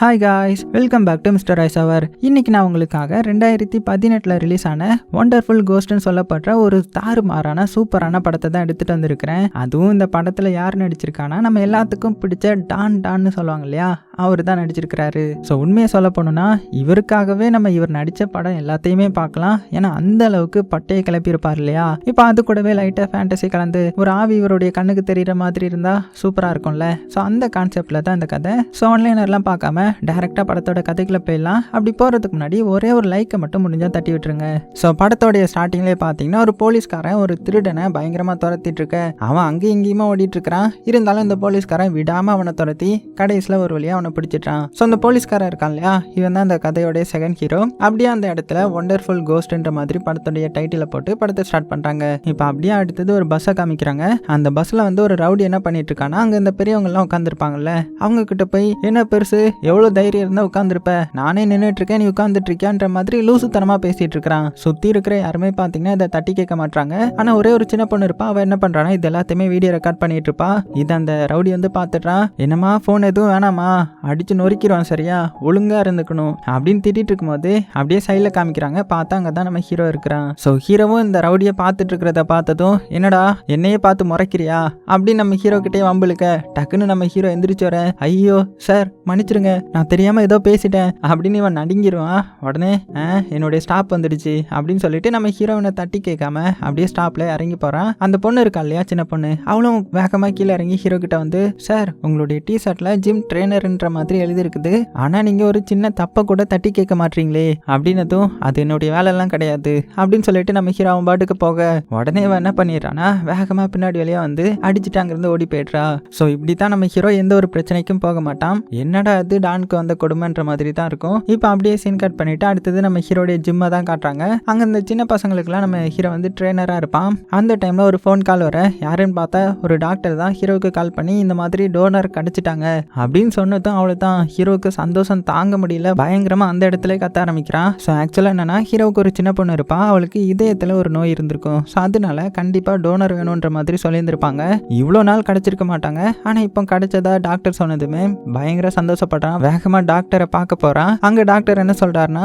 Hi guys welcome back to mister ice hour இன்னைக்கு நான் உங்களுக்காக ரெண்டாயிரத்தி பதினெட்டில் ரிலீஸ் ஆன ஒண்டர்ஃபுல் கோஸ்ட்னு சொல்லப்படுற ஒரு தாறுமாறான சூப்பரான படத்தை தான் எடுத்துகிட்டு வந்திருக்கிறேன். அதுவும் இந்த படத்தில் யார் நடிச்சிருக்கானா நம்ம எல்லாத்துக்கும் பிடிச்ச டான் டான்னு சொல்லுவாங்க இல்லையா? அவர் தான் நடிச்சிருக்கிறாரு. ஸோ உண்மையை சொல்ல போனோம்னா இவருக்காகவே நம்ம இவர் நடித்த படம் எல்லாத்தையுமே பார்க்கலாம். ஏன்னா அந்த அளவுக்கு பட்டையை கிளப்பியிருப்பார் இல்லையா? இப்போ அது கூடவே லைட்டாக ஃபேண்டசி கலந்து ஒரு ஆவி இவருடைய கண்ணுக்கு தெரிகிற மாதிரி இருந்தால் சூப்பராக இருக்கும்ல? ஸோ அந்த கான்செப்டில் தான் இந்த கதை. ஸோ ஆன்லைனர்லாம் பார்க்காம டேரெக்டாக படத்தோட கதைகளை போயிடலாம். அப்படி போகிறதுக்கு முன்னாடி ஒரே ஒரு லைக்கை மட்டும் முடிஞ்சால் தட்டி விட்டுருங்க. ஸோ படத்தோடைய ஸ்டார்டிங்லேயே பார்த்தீங்கன்னா ஒரு போலீஸ்காரன் ஒரு திருடனை பயங்கரமாக துரத்திட்டு இருக்க. அவன் அங்கேயும் இங்கேயுமா ஓடிட்டு இருக்கிறான். இருந்தாலும் இந்த போலீஸ்காரன் விடாமல் அவனை துரத்தி கடைசியில் ஒரு வழியாக அவனை பிடிச்சிட்டான். ஸோ அந்த போலீஸ்காரன் இருக்கான் இல்லையா? இவன் தான் அந்த கதையோடைய செகண்ட் ஹீரோ அப்படியே அந்த இடத்துல ஒண்டர்ஃபுல் கோஸ்ட்ன்ற மாதிரி படத்துடைய டைட்டிலை போட்டு படத்தை ஸ்டார்ட் பண்ணுறாங்க இப்போ அப்படியே அடுத்தது ஒரு பஸ்ஸை காமிக்கிறாங்க. அந்த பஸ்ஸில் வந்து ஒரு ரவுடி என்ன பண்ணிட்டு இருக்கானா அங்கே இந்த பெரியவங்கலாம் உட்காந்துருப்பாங்கல்ல அவங்க கிட்ட போய் என்ன பெருசு எவ்வளோ தைரியம் இருந்தால் உட்காந்துருப்ப நானே நின்றுட்டு இருக்கேன் நீ உட்காந்துட்டு இருக்கியான்ற மாதிரி லூசுத்தனமாக பேசிட்டு இருக்கிறான். சுற்றி இருக்கிற யாருமே பார்த்தீங்கன்னா இதை தட்டி கேட்க மாட்டாங்க ஆனால் ஒரே ஒரு சின்ன பொண்ணு இருப்பா. அவள் என்ன பண்ணுறானா இது எல்லாத்தையுமே வீடியோ ரெக்கார்ட் பண்ணிட்டு இருப்பா. இது அந்த ரவுடி வந்து பார்த்துட்றான் என்னம்மா ஃபோன் எதுவும் வேணாமா? அடிச்சு நொறுக்கிடுவான் சரியா? ஒழுங்கா இருந்துக்கணும். அப்படின்னு திட்டிட்டு இருக்கும்போது அப்படியே சைடில் காமிக்கிறாங்க. பார்த்தா அங்கே தான் நம்ம ஹீரோ இருக்கிறான். ஸோ ஹீரோவும் இந்த ரவுடியை பார்த்துட்டு இருக்கிறத பார்த்ததும் என்னடா என்னையே பார்த்து முறைக்கிறியா? அப்படின்னு நம்ம ஹீரோ கிட்டே வம்பிழுக்க டக்குன்னு நம்ம ஹீரோ எந்திரிச்சு வர ஐயோ சார் மன்னிச்சிருங்க. நான் தெரியாம ஏதோ பேசிட்டேன். அப்படின்னு இவன் நடுங்கிடுவான் உடனே "ஆ, என்னுடைய ஸ்டாப் வந்துடுச்சு. அப்படின்னு சொல்லிட்டு நம்ம ஹீரோவினை தட்டி கேட்காம அப்படியே ஸ்டாப்ல இறங்கி போறான். அந்த பொண்ணு இருக்கா இல்லையா சின்ன பொண்ணு? அவளும் வேகமா கீழே இறங்கி ஹீரோ கிட்ட வந்து சார் உங்களுடைய டி ஷர்ட்ல ஜிம் ட்ரெயினர்ன்ற மாதிரி எழுதியிருக்குது. ஆனால் நீங்கள் ஒரு சின்ன தப்பை கூட தட்டி கேட்க மாட்டீங்களே அப்படின்னதும் அது என்னுடைய வேலைலாம் கிடையாது அப்படின்னு சொல்லிட்டு நம்ம ஹீரோ அவன் பாட்டுக்கு போக உடனே என்ன பண்ணிடுறான்னா வேகமாக பின்னாடி வெளியே வந்து அடிச்சுட்டு அங்கேருந்து ஓடி போயிடுறா. ஸோ இப்படி தான் நம்ம ஹீரோ எந்த ஒரு பிரச்சனைக்கும் போக மாட்டான். என்னடா அது டான்க்கு வந்த கொடுமைன்ற மாதிரி தான் இருக்கும். இப்போ அப்படியே சீன் கட் பண்ணிட்டு அடுத்தது நம்ம ஹீரோடைய ஜிம்மை தான் காட்டுறாங்க. அங்கே இந்த சின்ன பசங்களுக்குலாம் நம்ம ஹீரோ வந்து ட்ரெயினராக இருப்பான். அந்த டைமில் ஒரு ஃபோன் கால் வர யாருன்னு பார்த்தா ஒரு டாக்டர் தான் ஹீரோவுக்கு கால் பண்ணி இந்த மாதிரி டோனர் கிடச்சிட்டாங்க அப்படின்னு சொன்னதும் அவ்வளோ தான் ஹீரோவுக்கு சந்தோஷம் தாங்க முடியல. பயங்கரமாக அந்த இடத்துல கத்த ஆரம்பிக்கிறான் ஸோ ஆக்சுவலாக என்னன்னா ஹீரோவுக்கு ஒரு சின்ன பொண்ணு இருப்பா. அவளுக்கு இதயத்தில் ஒரு நோய் இருந்திருக்கும். ஸோ அதனால கண்டிப்பாக டோனர் வேணுன்ற மாதிரி சொல்லியிருந்திருப்பாங்க. இவ்வளோ நாள் கிடச்சிருக்க மாட்டாங்க. ஆனால் இப்போ கிடச்சதா டாக்டர் சொன்னதுமே பயங்கர சந்தோஷப்படுறான் வேகமாக டாக்டரை பார்க்க போகிறான் அங்கே டாக்டர் என்ன சொல்கிறாருன்னா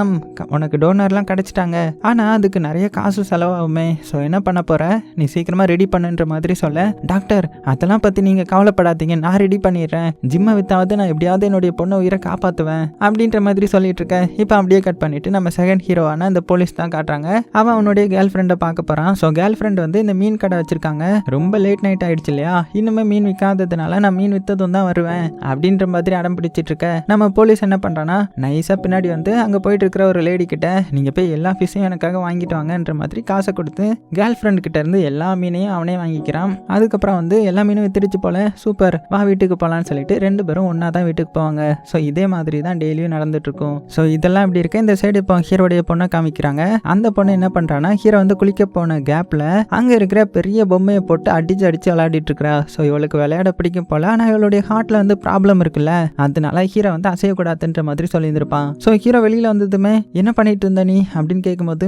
உனக்கு டோனர்லாம் கிடச்சிட்டாங்க. ஆனால் அதுக்கு நிறைய காசு செலவாகுமே. ஸோ என்ன பண்ண போகிற நீ சீக்கிரமாக ரெடி பண்ணுன்ற மாதிரி சொல்ல. டாக்டர் அதெல்லாம் பற்றி நீங்கள் கவலைப்படாதீங்க. நான் ரெடி பண்ணிடுறேன். ஜிம்மை வித்தாவது நான் எப்படியாவது என்னுடைய பொண்ணை உயிரை காப்பாற்றுவேன் அப்படின்ற மாதிரி சொல்லிட்டு இருக்க. இப்போ அப்படியே கட் பண்ணிட்டு நம்ம செகண்ட் ஹீரோவான அந்த போலீஸ் தான் காட்டுறாங்க. அவன் அவனுடைய கேர்ள் ஃப்ரெண்டை பார்க்க போகிறான் ஸோ கேர்ள் ஃப்ரெண்ட் வந்து இந்த மீன் கடை வச்சிருக்காங்க. ரொம்ப லேட் நைட் ஆயிடுச்சு இல்லையா? இன்னுமே மீன் விற்காததுனால நான் மீன் விற்றதும் தான் வருவேன் அப்படின்ற மாதிரி அடம் பிடிச்சிட்டு இருக்க. நம்ம போலீஸ் என்ன பண்ணுறான்னா நைஸாக பின்னாடி வந்து அங்கே போயிட்டு இருக்கிற ஒரு லேடி கிட்ட நீங்கள் போய் எல்லா ஃபிஷ்ஷையும் எனக்காக வாங்கிட்டு வாங்கன்ற மாதிரி காசை கொடுத்து கேர்ள் ஃப்ரெண்ட் கிட்ட இருந்து எல்லா மீனையும் அவனே வாங்கிக்கிறான். அதுக்கப்புறம் வந்து எல்லா மீனும் வித்துடுச்சு போல. சூப்பர். வா வீட்டுக்கு போகலான்னு சொல்லிட்டு ரெண்டு பேரும் ஒன்றா தான் வீட்டுக்கு போவாங்க ஸோ இதே மாதிரி தான் டெய்லியும் நடந்துட்டுருக்கும். ஸோ இதெல்லாம் இப்படி இருக்கு? இந்த சைடு இப்போ ஹீரோடைய பொண்ணை காமிக்கிறாங்க. அந்த பொண்ணு என்ன பண்ணுறான்னா ஹீரோ வந்து குளிக்க போன கேப்பில் அங்கே இருக்கிற பெரிய பொம்மையை போட்டு அடிச்சு அடிச்சு விளையாடிட்டு இருக்கிறா ஸோ இவளுக்கு விளையாட பிடிக்கும் போல ஆனால் இவளுடைய ஹார்ட்ல வந்து ப்ராப்ளம் இருக்குல்ல. அதனால ஹீரோ வந்து அசையக்கூடாதுன்ற மாதிரி சொல்லியிருந்திருப்பான். ஸோ ஹீரோ வெளியில் வந்ததுமே என்ன பண்ணிட்டு இருந்த நீ? அப்படின்னு கேட்கும்போது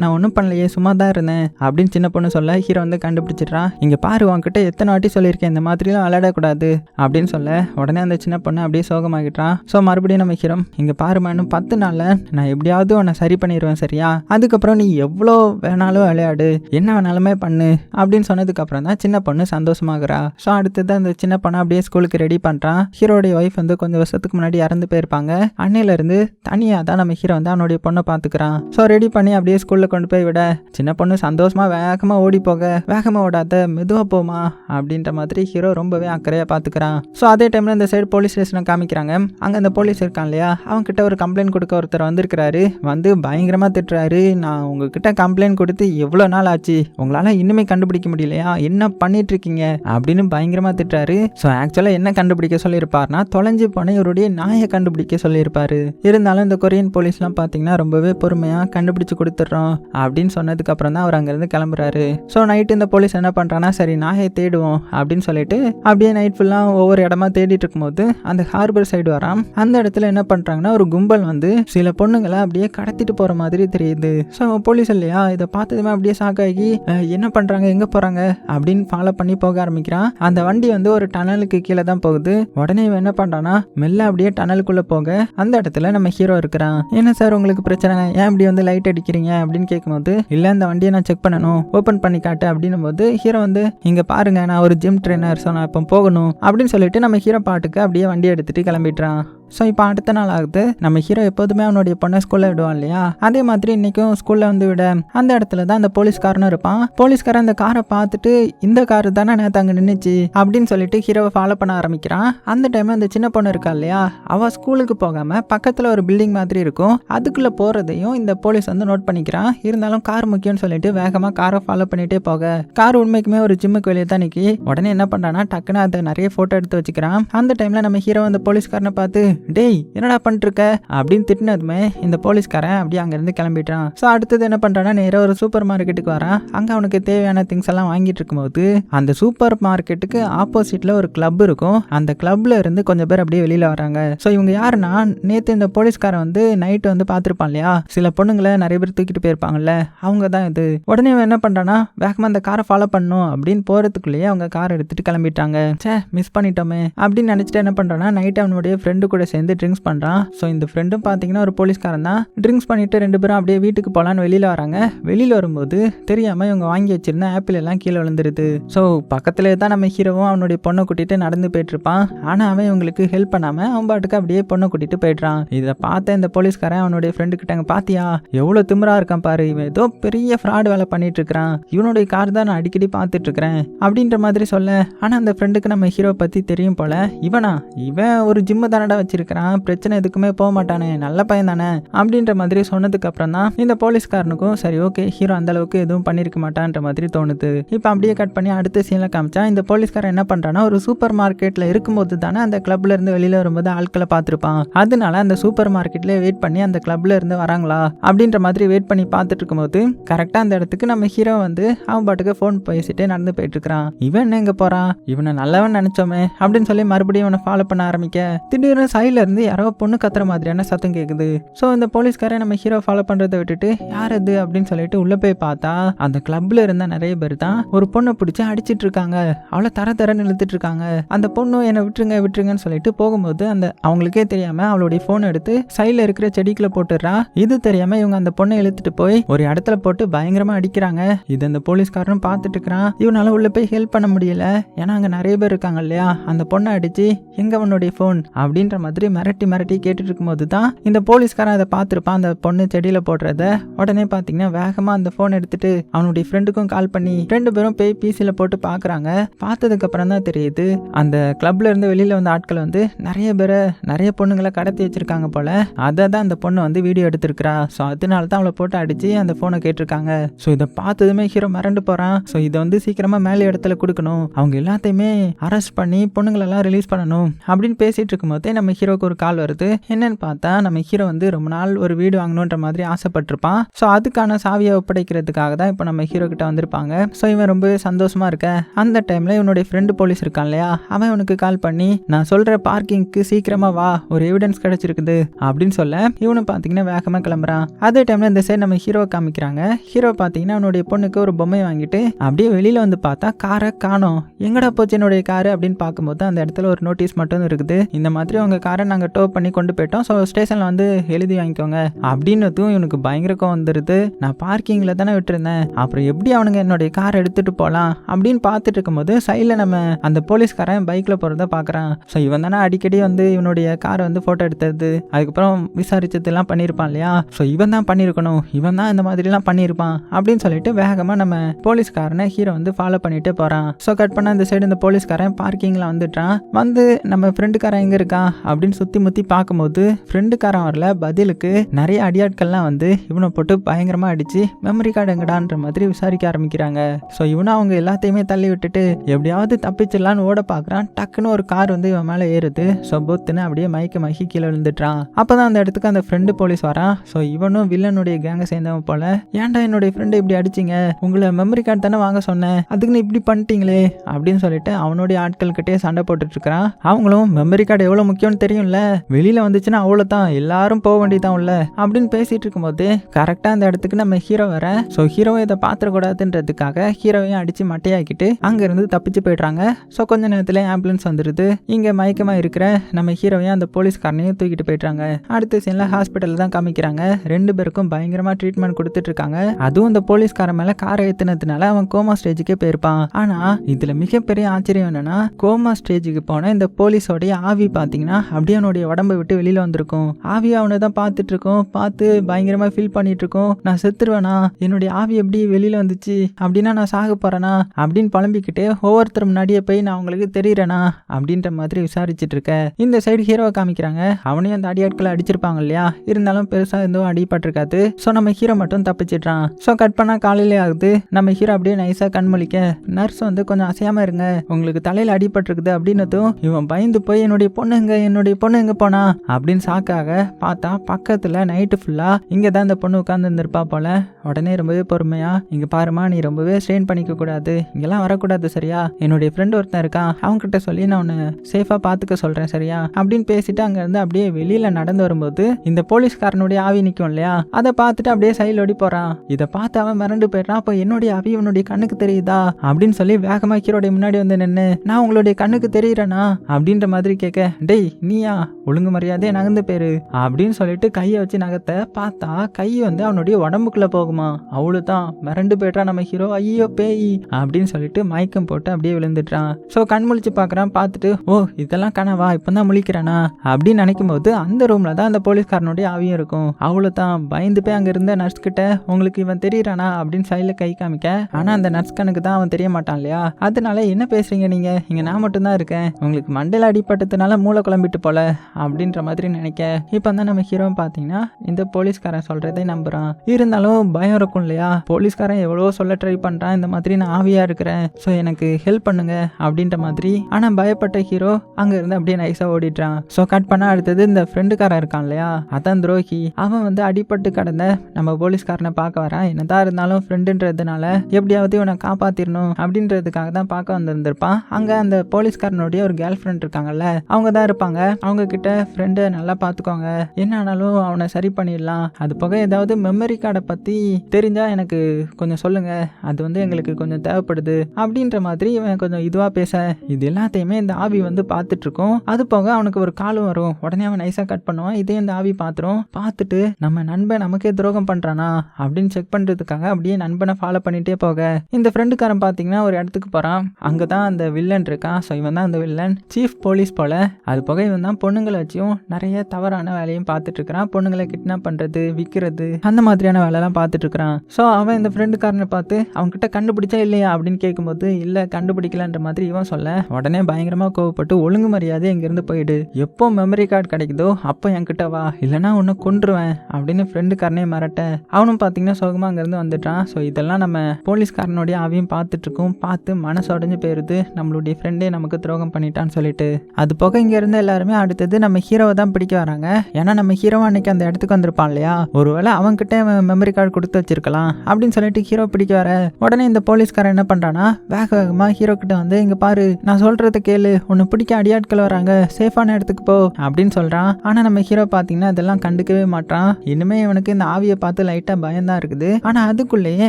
நான் ஒன்றும் பண்ணலையே சும்மா தான் இருந்தேன். அப்படின்னு சின்ன பொண்ணு சொல்ல ஹீரோ வந்து கண்டுபிடிச்சிட்றான். இங்கே பாரு உன்கிட்ட எத்தனை வாட்டி சொல்லியிருக்கேன் இந்த மாதிரிலாம் விளையாடக்கூடாது. அப்படின்னு சொல்ல உடனே அந்த சின்ன பொண்ணு அப்படியே சோகமாகிட்டான் ஸோ மறுபடியும் நம்ம ஹீரோ இங்கே பாருமா இன்னும் பத்து நாளில் நான் எப்படியாவது உன்னை சரி பண்ணிடுவேன் சரியா? அதுக்கப்புறம் நீ எவ்வளோ வேணாலும் விளையாடு என்ன வேணாலுமே பண்ணு அப்படின்னு சொன்னதுக்கப்புறம் தான் சின்ன பொண்ணு சந்தோஷமாகறா. ஸோ அடுத்தது அந்த சின்ன பொண்ணை அப்படியே ஸ்கூலுக்கு ரெடி பண்ணுறான் ஹீரோடைய ஒய்ஃப் வந்து கொஞ்சம் வருஷத்துக்கு முன்னாடி இறந்து போயிருப்பாங்க. அன்னையிலேருந்து தனியாக தான் நம்ம ஹீரோ வந்து அவனுடைய பொண்ணை பார்த்துக்கிறான். ஸோ ரெடி பண்ணி அப்படியே ஸ்கூலில் கொண்டு போய் விட. சின்ன பொண்ணு சந்தோஷமாக வேகமாக ஓடி போக வேகமாக ஓடாத மெதுவாக போமா அப்படின்ற மாதிரி ஹீரோ ரொம்பவே அக்கறையாக பார்த்துக்கிறான். ஸோ அதே டைமில் இந்த சைடு போலீஸ் ஸ்டேஷன் காமிக்கிறாங்க. அங்கே அந்த போலீஸ் இருக்கான் இல்லையா? அவங்ககிட்ட ஒரு கம்ப்ளைண்ட் கொடுக்க ஒருத்தர் வந்திருக்கிறாரு. வந்து பயங்கரமாக திட்டுறாரு. நான் உங்ககிட்ட கம்ப்ளைண்ட் கொடுத்து எவ்வளோ நாள் ஆச்சு? உங்களால் இன்னுமே கண்டுபிடிக்க முடியலையா? என்ன பண்ணிட்டு இருக்கீங்க அப்படின்னு பயங்கரமாக திட்டுறாரு. ஸோ ஆக்சுவலாக என்ன கண்டுபிடிக்க சொல்லியிருப்பார்னா தொலைஞ்சு போன இவருடைய நாயை கண்டுபிடிக்க சொல்லியிருப்பாரு. இருந்தாலும் இந்த கொரியன் போலீஸ்லாம் பார்த்தீங்கன்னா ரொம்பவே பொறுமையாக கண்டுபிடிச்சு கொடுத்துட்றோம் அப்படின்னு சொன்னதுக்கு அப்புறம் தான் அவர் அங்கேருந்து கிளம்புறாரு. ஸோ நைட்டு இந்த போலீஸ் என்ன பண்ணுறான்னா சரி நாயை தேடுவோம் அப்படின்னு சொல்லிட்டு அப்படியே நைட் ஃபுல்லாக ஒவ்வொரு இடமா தேடிட்டு இருக்கும்போது அந்த ஹார்பர் சைடு வரான் அந்த இடத்துல என்ன பண்றாங்கன்னா ஒரு கும்பல் வந்து சில பொண்ணுங்களை அப்படியே கடத்திட்டு போற மாதிரி தெரியுது. ஸோ போலீஸ் இல்லையா? இதை பார்த்ததுமே அப்படியே சாக்காகி என்ன பண்றாங்க? எங்க போறாங்க? அப்படின்னு ஃபாலோ பண்ணி போக ஆரம்பிக்கிறான். அந்த வண்டி வந்து ஒரு டனலுக்கு கீழே தான் போகுது. உடனே இவன் என்ன பண்றான்னா மெல்ல அப்படியே டனலுக்குள்ள போக அந்த இடத்துல நம்ம ஹீரோ இருக்கிறான். என்ன சார் உங்களுக்கு பிரச்சனை? ஏன் இப்படி வந்து லைட் அடிக்கிறீங்க? அப்படின்னு கேட்கும்போது இல்ல அந்த வண்டியை நான் செக் பண்ணணும். ஓப்பன் பண்ணி காட்டு. அப்படின்னும் போது ஹீரோ வந்து இங்க பாருங்க நான் ஒரு ஜிம் ட்ரெயினர் ஸோ நான் இப்போ போகணும். அப்படின்னு சொல்லிட்டு நம்ம ஹீரோ பாட்டுக்கு அப்படியே வண்டி எடுத்துகிட்டு கிளம்பிட்டுறான் ஸோ இப்போ அடுத்த நாள் ஆகுது. நம்ம ஹீரோ எப்போதுமே அவனுடைய பொண்ணை ஸ்கூலில் விடுவான் இல்லையா? அதே மாதிரி இன்றைக்கும் ஸ்கூலில் வந்து விட அந்த இடத்துல தான் அந்த போலீஸ்காரனும் இருப்பான். போலீஸ்காரன் அந்த காரை பார்த்துட்டு இந்த கார் தானே நேற்று அங்கே நின்றுச்சு அப்படின்னு சொல்லிட்டு ஹீரோவை ஃபாலோ பண்ண ஆரம்பிக்கிறான். அந்த டைமில் அந்த சின்ன பொண்ணு இருக்கா இல்லையா? அவள் ஸ்கூலுக்கு போகாமல் பக்கத்தில் ஒரு பில்டிங் மாதிரி இருக்கும். அதுக்குள்ளே போகிறதையும் இந்த போலீஸ் வந்து நோட் பண்ணிக்கிறான். இருந்தாலும் கார் முக்கியம்னு சொல்லிட்டு வேகமாக காரை ஃபாலோ பண்ணிகிட்டே போக. கார் உண்மைக்குமே ஒரு ஜிம்முக்கு வெளியே தான் நிற்கி உடனே என்ன பண்ணுறான்னா டக்குன்னு அதை நிறைய ஃபோட்டோ எடுத்து வச்சுக்கிறான். அந்த டைமில் நம்ம ஹீரோ அந்த போலீஸ்காரனை பார்த்து டேய் என்னடா பண்ணிருக்க அப்படின்னு திட்டினதுமே இந்த போலீஸ்காரன் அப்படியே அங்கேருந்து கிளம்பிட்டான். ஸோ அடுத்தது என்ன பண்ணுறான்னா நேராக ஒரு சூப்பர் மார்க்கெட்டுக்கு வரான். அங்கே அவனுக்கு தேவையான திங்ஸ் எல்லாம் வாங்கிட்டு இருக்கும்போது அந்த சூப்பர் மார்க்கெட்டுக்கு ஆப்போசிட்டில் ஒரு கிளப் இருக்கும். அந்த கிளப்ல இருந்து கொஞ்சம் பேர் அப்படியே வெளியில் வராங்க. ஸோ இவங்க யாருன்னா நேற்று இந்த போலீஸ்காரன் வந்து நைட்டு வந்து பார்த்துருப்பான் இல்லையா? சில பொண்ணுங்களை நிறைய பேர் தூக்கிட்டு போயிருப்பாங்கல்ல. அவங்க தான் இது. உடனே இவன் என்ன பண்ணுறான்னா வேகமாக அந்த காரை ஃபாலோ பண்ணும் அப்படின்னு போகிறதுக்குள்ளேயே அவங்க கார் எடுத்துட்டு கிளம்பிட்டாங்க. ச்சே மிஸ் பண்ணிட்டோமே அப்படின்னு நினச்சிட்டு என்ன பண்ணுறான்னா நைட் அவனுடைய ஃப்ரெண்டு கூட சேர்ந்து ட்ரிங்க்ஸ் பண்ணுறான் ஸோ இந்த ஃப்ரெண்டும் பார்த்தீங்கன்னா ஒரு போலீஸ்காரன் தான். ட்ரிங்க்ஸ் பண்ணிவிட்டு ரெண்டு பேரும் அப்படியே வீட்டுக்கு போகலான்னு வெளியில் வராங்க. வெளியில் வரும்போது தெரியாமல் இவங்க வாங்கி வச்சிருந்த ஆப்பிள் எல்லாம் கீழே விழுந்துருது. ஸோ பக்கத்துலேயே தான் நம்ம ஹீரோவும் அவனுடைய பொண்ணை கூட்டிகிட்டு நடந்து போயிட்டுருப்பான். ஆனால் அவன் இவங்களுக்கு ஹெல்ப் பண்ணாமல் அவன் பாட்டுக்கு அப்படியே பொண்ணை கூட்டிகிட்டு போயிடுறான். இதை பார்த்த இந்த போலீஸ்காரன் அவனுடைய ஃப்ரெண்டு கிட்டங்க பார்த்தியா எவ்வளோ திமிரா இருக்கான் பாரு. இவன் ஏதோ பெரிய ஃப்ராட் வேலை பண்ணிட்டு இருக்கிறான். இவனுடைய கார் தான் நான் அடிக்கடி பார்த்துட்டு இருக்கிறேன். அப்படின்ற மாதிரி சொல்ல. ஆனால் அந்த ஃப்ரெண்டுக்கு நம்ம ஹீரோ பற்றி தெரியும் போல இவனா? இவன் ஒரு ஜிம்மு தானடா வச்சிருக்கிறான் பிரச்சனை எதுக்குமே போக மாட்டானே. நல்ல பையன் தானே. அப்படின்ற மாதிரி சொன்னதுக்கு அப்புறம் தான் இந்த போலீஸ்காரனுக்கும் சரி ஓகே ஹீரோ அந்த அளவுக்கு எதுவும் பண்ணியிருக்க மாட்டான்ற மாதிரி தோணுது. இப்போ அப்படியே கட் பண்ணி அடுத்த சீனில் காமிச்சா இந்த போலீஸ்காரன் என்ன பண்றான்னா ஒரு சூப்பர் மார்க்கெட்டில் இருக்கும்போது தானே அந்த கிளப்ல இருந்து வெளியில வரும்போது ஆட்களை பார்த்துருப்பான். அதனால அந்த சூப்பர் மார்க்கெட்ல வெயிட் பண்ணி அந்த கிளப்ல இருந்து வராங்களா? அப்படின்ற மாதிரி வெயிட் பண்ணி பார்த்துட்டு இருக்கும்போது கரெக்டாக அந்த இடத்துக்கு நம்ம ஹீரோ வந்து அவன் பாட்டுக்கு ஃபோன் பேசிட்டே நடந்து போயிட்டு இருக்கிறான். இவன் என்ன எங்க போறான்? இவனை நல்லவன் நினச்சோமே அப்படின்னு சொல்லி மறுபடியும் இவனை ஃபாலோ பண்ண ஆரம்பிக்க. திடீர்னு சைடு இருந்து யாரோ பொண்ணு கத்துற மாதிரியான சத்தம் கேட்குது ஸோ இந்த போலீஸ்காரன் நம்ம ஹீரோ ஃபாலோ பண்ணுறதை விட்டுட்டு யார் அது? அப்படின்னு சொல்லிட்டு உள்ளே போய் பார்த்தா அந்த கிளப்ல இருந்த நிறைய பேர் தான் ஒரு பொண்ணை பிடிச்சி அடிச்சிட்டு இருக்காங்க. அவளை தர தரன்னு இழுத்துட்டு இருக்காங்க. அந்த பொண்ணு என்னை விட்டுருங்க விட்டுருங்கன்னு சொல்லிட்டு போகும்போது அந்த அவங்களுக்கே தெரியாமல் அவளுடைய ஃபோன் எடுத்து சைடில் இருக்கிற செடிக்குள்ள போட்டுடுறா. இது தெரியாமல் இவங்க அந்த பொண்ணை இழுத்துட்டு போய் ஒரு இடத்துல போட்டு பயங்கரமாக அடிக்கிறாங்க. இது அந்த போலீஸ்காரனும் பார்த்துட்டு இருக்கிறான். இவனால உள்ளே போய் ஹெல்ப் பண்ண முடியல. ஏன்னா அங்கே நிறைய பேர் இருக்காங்க இல்லையா? அந்த பொண்ணை அடித்து எங்க அவனுடைய ஃபோன் அப்படின்ற மாதிரி மிரட்டி மிரட்டி கேட்டுட்டு இருக்கும்போது தான் இந்த போலீஸ்காரன் அதை பார்த்துருப்பான் அந்த பொண்ணு செடியில போடுறத. உடனே பார்த்தீங்கன்னா வேகமா அந்த ஃபோன் எடுத்துட்டு அவனுடைய ஃப்ரெண்டுக்கும் கால் பண்ணி ரெண்டு பேரும் போய் பிசியில் போட்டு பார்க்குறாங்க பார்த்ததுக்கு அப்புறம் தான் தெரியுது அந்த கிளப்ல இருந்து வெளியில வந்த ஆட்கள் வந்து நிறைய பேரை நிறைய பொண்ணுங்களை கடத்தி வச்சிருக்காங்க போல. அதை தான் அந்த பொண்ணு வந்து வீடியோ எடுத்திருக்கிறா. ஸோ அதனால தான் அவளை போட்டு அடிச்சு அந்த ஃபோனை கேட்டிருக்காங்க. ஸோ இதை பார்த்ததுமே ஹீரோ மிரண்டு போறான். ஸோ இதை வந்து சீக்கிரமா மேலே இடத்துல கொடுக்கணும். அவங்க எல்லாத்தையுமே அரெஸ்ட் பண்ணி பொண்ணுங்களெல்லாம் ரிலீஸ் பண்ணணும் அப்படின்னு பேசிட்டு இருக்கும்போதே நம்ம ஹீரோக்கு ஒரு கால் வருது. என்னன்னு பார்த்தா நம்ம ஹீரோ வந்து ரொம்ப நாள் ஒரு வீடு வாங்கணுன்ற மாதிரி ஆசைப்பட்டிருப்பான். ஸோ அதுக்கான சாவியை ஒப்படைக்கிறதுக்காக தான் இப்போ நம்ம ஹீரோ கிட்ட வந்திருப்பாங்க. ஸோ இவன் ரொம்ப சந்தோஷமா இருக்க. அந்த டைம்ல இவனுடைய ஃப்ரெண்டு போலீஸ் இருக்கான் இல்லையா? அவன் இவனுக்கு கால் பண்ணி நான் சொல்ற பார்க்கிங்க்கு சீக்கிரமா வா. ஒரு எவிடன்ஸ் கிடைச்சிருக்குது. அப்படின்னு சொல்ல இவனு பார்த்தீங்கன்னா வேகமாக கிளம்புறான். அதே டைம்ல இந்த சைடு நம்ம ஹீரோ காமிக்கிறாங்க. ஹீரோ பார்த்தீங்கன்னா அவனுடைய பொண்ணுக்கு ஒரு பொம்மை வாங்கிட்டு அப்படியே வெளியில வந்து பார்த்தா காரை காணோம். எங்கடா போச்சு என்னுடைய காரு? அப்படின்னு பார்க்கும்போது அந்த இடத்துல ஒரு நோட்டீஸ் மட்டும் இருக்குது. இந்த மாதிரி உங்க காரை நாங்கள் டோ பண்ணி கொண்டு போயிட்டோம். ஸோ ஸ்டேஷனில் வந்து எழுதி வாங்கிக்கோங்க. அப்படின்னதும் இவனுக்கு பயங்கர கோவம் வந்துடுது நான் பார்க்கிங்கில் தானே விட்டுருந்தேன். அப்புறம் எப்படி அவனுங்க என்னுடைய காரை எடுத்துகிட்டு போகலாம் அப்படின்னு பார்த்துட்டு இருக்கும்போது சைடில் நம்ம அந்த போலீஸ்காரன் பைக்கில் போகிறத பார்க்குறான் ஸோ இவன் தானே அடிக்கடி வந்து இவனுடைய காரை வந்து ஃபோட்டோ எடுத்தது. அதுக்கப்புறம் விசாரிச்சதெல்லாம் பண்ணியிருப்பான் இல்லையா? ஸோ இவன் தான் பண்ணியிருக்கணும் இவன் தான் இந்த மாதிரிலாம் பண்ணியிருப்பான் அப்படின்னு சொல்லிட்டு வேகமாக நம்ம போலீஸ்காரனை ஹீரோ வந்து ஃபாலோ பண்ணிகிட்டே போகிறான் ஸோ கட் பண்ண இந்த சைடு இந்த போலீஸ்காரன் பார்க்கிங்கில் வந்துட்டான். வந்து நம்ம ஃப்ரெண்டுக்காரன் எங்கே இருக்கான்? அப்படின்னு சுற்றி முற்றி பார்க்கும்போது ஃப்ரெண்டுக்காரன் வரல பதிலுக்கு நிறைய அடியாட்கள்லாம் வந்து இவனை போட்டு பயங்கரமாக அடித்து மெமரி கார்டு எங்கடான்ற மாதிரி விசாரிக்க ஆரம்பிக்கிறாங்க. ஸோ இவனை அவங்க எல்லாத்தையுமே தள்ளி விட்டுட்டு எப்படியாவது தப்பிச்சிடலான்னு ஓட பார்க்குறான். டக்குன்னு ஒரு கார் வந்து இவன் மேலே ஏறுது. ஸோ பொத்துன்னு அப்படியே மயக்க மயக்கி கீழே விழுந்துட்டான் அப்போ தான் அந்த இடத்துக்கு அந்த ஃப்ரெண்டு போலீஸ் வரான். ஸோ இவனும் வில்லனுடைய கேங்கை சேர்ந்தவன் போல ஏன்டா என்னுடைய ஃப்ரெண்டு இப்படி அடிச்சிங்க? உங்களை மெமரி கார்டு தானே வாங்க சொன்னேன். அதுக்குன்னு இப்படி பண்ணிட்டீங்களே? அப்படின்னு சொல்லிட்டு அவனுடைய ஆட்கள்கிட்டே சண்டை போட்டுட்டு இருக்கிறான். அவங்களும் மெமரி கார்டு எவ்வளோ முக்கியம்னு தெரியும்ல? வெளியில் வந்துச்சுன்னா அவ்வளோதான் எல்லாரும் போக வேண்டியதான் உள்ள அப்படின்னு பேசிட்டு இருக்கும்போது கரெக்டாக அந்த இடத்துக்கு நம்ம ஹீரோ வர ஸோ ஹீரோவை இதை பாத்திரக்கூடாதுன்றதுக்காக ஹீரோவையும் அடித்து மட்டையாக்கிட்டு அங்கேருந்து தப்பிச்சு போயிடுறாங்க. ஸோ கொஞ்ச நேரத்தில் ஆம்புலன்ஸ் வந்துடுது இங்கே மயக்கமாக இருக்கிற நம்ம ஹீரோவையும் அந்த போலீஸ்காரனையும் தூக்கிட்டு போயிட்டாங்க அடுத்த சீனில் ஹாஸ்பிட்டலில் தான் காமிக்கிறாங்க. ரெண்டு பேருக்கும் பயங்கரமாக ட்ரீட்மெண்ட் கொடுத்துட்டு இருக்காங்க. அதுவும் இந்த போலீஸ்காரன் மேலே காரை ஏற்றுனதுனால அவன் கோமா ஸ்டேஜுக்கே போயிருப்பான். ஆனால் இதில் மிகப்பெரிய ஆச்சரியம் என்னன்னா கோமா ஸ்டேஜுக்கு போன இந்த போலீஸோடைய ஆவி பார்த்தீங்கன்னா அப்படியே அவனுடைய உடம்பை விட்டு வெளியில் வந்திருக்கும். ஆவி அவனை தான் பார்த்துட்டு இருக்கோம் பார்த்து பயங்கரமாக ஃபீல் பண்ணிட்டு இருக்கோம் நான் செத்துருவேனா? என்னுடைய ஆவி எப்படி வெளியில் வந்துச்சு? அப்படின்னா நான் சாக போறேனா? அப்படின்னு புலம்பிக்கிட்டே ஒவ்வொருத்தர் முன்னாடியே போய் நான் உங்களுக்கு தெரியுறேனா? அப்படின்ற மாதிரி விசாரிச்சுட்டு இருக்க இந்த சைடு ஹீரோவை காமிக்கிறாங்க. அவனையும் அந்த அடியாட்களை அடிச்சிருப்பாங்க இல்லையா? இருந்தாலும் பெருசாக எதுவும் அடிபட்டிருக்காது. ஸோ நம்ம ஹீரோ மட்டும் தப்பிச்சிடுறான். ஸோ கட் பண்ணால் காலையிலே ஆகுது. நம்ம ஹீரோ அப்படியே நைஸாக கண்மொழிக்க நர்ஸ் வந்து கொஞ்சம் அசையாம இருங்க. உங்களுக்கு தலையில் அடிபட்டிருக்குது அப்படின்னதும் இவன் பயந்து போய் என்னுடைய பொண்ணுங்க என்னுடைய என்னுடைய பொண்ணு எங்க போனா? அப்படின்னு சாக்காக பார்த்தா பக்கத்தில் நைட்டு ஃபுல்லாக இங்கே தான் இந்த பொண்ணு உட்காந்துருந்துருப்பா போல. உடனே ரொம்பவே பொறுமையா இங்க பாருமா நீ ரொம்பவே ஸ்ட்ரெயின் பண்ணிக்க கூடாது. இங்கெல்லாம் வரக்கூடாது சரியா? என்னுடைய ஃப்ரெண்ட் ஒருத்தன் இருக்கான். அவங்ககிட்ட சொல்லி நான் உன்னை சேஃபா பாத்துக்க சொல்றேன் சரியா? அப்படின்னு பேசிட்டு அங்க இருந்து அப்படியே வெளியில நடந்து வரும்போது இந்த போலீஸ்காரனுடைய ஆவி நிற்கும் இல்லையா? அதை பார்த்துட்டு அப்படியே சைடில் ஓடி போறான். இதை பார்த்து அவன் மிரண்டு போயிடுறான். அப்போ என்னுடைய ஆவி உன்னுடைய கண்ணுக்கு தெரியுதா? அப்படின்னு சொல்லி வேகமா கீரோடைய முன்னாடி வந்து நின்று நான் உங்களுடைய கண்ணுக்கு தெரியறேனா? அப்படின்ற மாதிரி கேட்க டேய் நீ நீயா ஒழுங்கு மரியாதையே நகர்ந்து பேரு அப்படின்னு சொல்லிட்டு கையை வச்சு நகத்தை பார்த்தா கை வந்து அவனுடைய உடம்புக்குள்ள போகுமா. அவ்வளோதான் மிரண்டு போயிட்டா நம்ம ஹீரோ. ஐயோ பேய் அப்படின்னு சொல்லிட்டு மயக்கம் போட்டு அப்படியே விழுந்துட்டான் ஸோ கண் முழிச்சு பார்க்குறான் பார்த்துட்டு ஓ இதெல்லாம் கனவா? இப்போ தான் முழிக்கிறானா? அப்படின்னு நினைக்கும் போது அந்த ரூம்ல தான் அந்த போலீஸ்காரனுடைய ஆவியும் இருக்கும். அவ்வளோதான் பயந்து போய் அங்கே இருந்த நர்ஸ் கிட்ட உங்களுக்கு இவன் தெரியறானா? அப்படின்னு சைடில் கை காமிக்க. ஆனால் அந்த நர்ஸ் கணக்கு தான் அவன் தெரிய மாட்டான் இல்லையா? அதனால என்ன பேசுறீங்க நீங்கள் இங்கே நான் மட்டும்தான் இருக்கேன். உங்களுக்கு மண்டல அடிப்பட்டதுனால மூளை குழம்பிட்டு போல அப்படின்ற மாதிரி நினைக்க. இப்போ தான் நம்ம ஹீரோ பார்த்தீங்கன்னா இந்த போலீஸ்காரன் சொல்றதை நம்புறான். இருந்தாலும் பயம் இருக்கும் இல்லையா? போலீஸ்காரன் எவ்வளோ சொல்ல ட்ரை பண்றான் இந்த மாதிரி நான் ஆவியா இருக்கிறேன் ஸோ எனக்கு ஹெல்ப் பண்ணுங்க அப்படின்ற மாதிரி. ஆனால் பயப்பட்ட ஹீரோ அங்கே இருந்து அப்படியே நைஸாக ஓடிடுறான். ஸோ கட் பண்ண அடுத்தது இந்த ஃப்ரெண்டுக்காரன் இருக்கான் இல்லையா? அதான் துரோகி. அவன் வந்து அடிப்பட்டு கடந்த நம்ம போலீஸ்காரனை பார்க்க வரான். என்னதான் இருந்தாலும் ஃப்ரெண்டுன்றதுனால எப்படியாவது இவனை காப்பாத்திரணும் அப்படின்றதுக்காக தான் பார்க்க வந்திருந்திருப்பான். அங்கே அந்த போலீஸ்காரனுடைய ஒரு கேர்ள் ஃப்ரெண்ட் இருக்காங்கல்ல அவங்க தான் இருப்பாங்க. அவங்க கிட்ட ஃப்ரெண்டை நல்லா பார்த்துக்கோங்க என்ன ஆனாலும் அவனை சரி பண்ணிடலாம். அது போக ஏதாவது மெமரி கார்டை பற்றி தெரிஞ்சால் எனக்கு கொஞ்சம் சொல்லுங்க. அது வந்து எங்களுக்கு கொஞ்சம் தேவைப்படுது. அப்படின்ற மாதிரி இவன் கொஞ்சம் இதுவாக பேச. இது எல்லாத்தையுமே இந்த ஆவி வந்து பார்த்துட்ருக்கோம் அது போக அவனுக்கு ஒரு காலும் வரும். உடனே அவன் நைஸாக கட் பண்ணுவான். இதே இந்த ஆவி பார்த்துரும் பார்த்துட்டு நம்ம நண்பன் நமக்கே துரோகம் பண்ணுறானா அப்படின்னு செக் பண்ணுறதுக்காக அப்படியே நண்பனை ஃபாலோ பண்ணிகிட்டே போக. இந்த ஃப்ரெண்டுக்காரன் பார்த்தீங்கன்னா ஒரு இடத்துக்கு போகிறான் அங்கே தான் அந்த வில்லன் இருக்கான். ஸோ இவன் தான் அந்த வில்லன் சீஃப் போலீஸ் போல. அது போக இவன் தான் பொண்ணுங்களை வச்சும் நிறைய தவறான வேலையும் பார்த்துட்டு இருக்கிறான் பொண்ணுங்களை கிட்னாப் பண்றது விற்கிறது அந்த மாதிரியான வேலையெல்லாம் பார்த்துட்டு இருக்கிறான் ஸோ அவன் இந்த ஃப்ரெண்டுக்காரனை பார்த்து அவன்கிட்ட கண்டுபிடிச்சா இல்லையா? அப்படின்னு கேட்கும்போது இல்லை கண்டுபிடிக்கலன்ற மாதிரி இவன் சொல்ல உடனே பயங்கரமாக கோவப்பட்டு ஒழுங்கு மரியாதை இங்கேருந்து போயிடு. எப்போ மெமரி கார்டு கிடைக்குதோ அப்போ என்கிட்ட வா. இல்லைனா உன்னை கொன்றுவேன் அப்படின்னு ஃப்ரெண்டுக்காரனே மிரட்ட. அவனும் பார்த்தீங்கன்னா சோகமாக அங்கேருந்து வந்துட்டான். ஸோ இதெல்லாம் நம்ம போலீஸ்காரனுடைய ஆவியும் பார்த்துட்ருக்கோம். பார்த்து மனசு உடஞ்சு போயிருது. நம்மளுடைய ஃப்ரெண்டே நமக்கு துரோகம் பண்ணிட்டான்னு சொல்லிட்டு. அது போக இங்கேருந்து இருந்து எல்லாருமே அடுத்தது நம்ம ஹீரோவை தான் பிடிக்க வராங்க. ஏன்னா நம்ம ஹீரோ அன்னைக்கு அந்த இடத்துக்கு வந்திருப்பான் இல்லையா? ஒருவேளை அவன்கிட்ட மெமரி கார்டு கொடுத்து வச்சிருக்கலாம். அப்படின்னு சொல்லிட்டு ஹீரோ பிடிக்க வர உடனே இந்த போலீஸ்காரன் என்ன பண்றானா வேக வேகமா ஹீரோ கிட்ட வந்து இங்க பாரு நான் சொல்றத கேளு. உன்னை பிடிக்க அடியாட்கள் வராங்க. சேஃபான இடத்துக்கு போ. அப்படின்னு சொல்றான். ஆனா நம்ம ஹீரோ பாத்தீங்கன்னா இதெல்லாம் கண்டுக்கவே மாட்டான் இனிமே இவனுக்கு இந்த ஆவியை பார்த்து லைட்டா பயம் தான் இருக்குது. ஆனா அதுக்குள்ளேயே